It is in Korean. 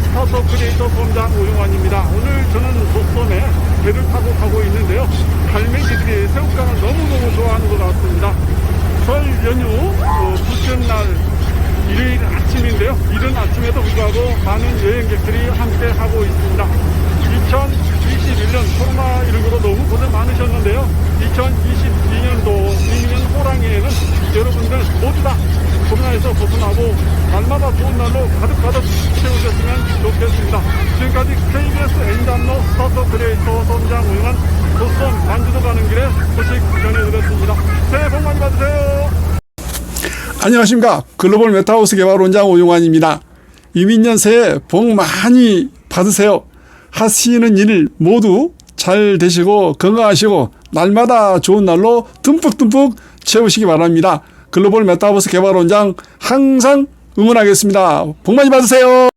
스타터 크리에이터 본장 오용환입니다. 오늘 저는 도섬에 배를 타고 가고 있는데요. 갈매기들이 새우깡을 너무너무 좋아하는 것 같습니다. 설 연휴 어, 둘째 날 일요일 아침인데요. 이른 아침에도 불구하고 많은 여행객들이 함께 하고 있습니다. 2021년 코로나19로 너무 고생 많으셨는데요. 2022년도 이년 호랑이에는 여러분들 모두 다 코로나에서 벗어나고 날마다 좋은 날로 가득가득 지금까지 KBS 엔담로 스타트 크리에이터 선장 운영한 보스턴 만주도 가는 길에 소식 전해드렸습니다. 새해 복 많이 받으세요. 안녕하십니까. 글로벌 메타하우스 개발 원장 오용환입니다. 이민년 새해 복 많이 받으세요. 하시는 일 모두 잘 되시고 건강하시고 날마다 좋은 날로 듬뿍듬뿍 채우시기 바랍니다. 글로벌 메타버스 개발 원장 항상 응원하겠습니다. 복 많이 받으세요.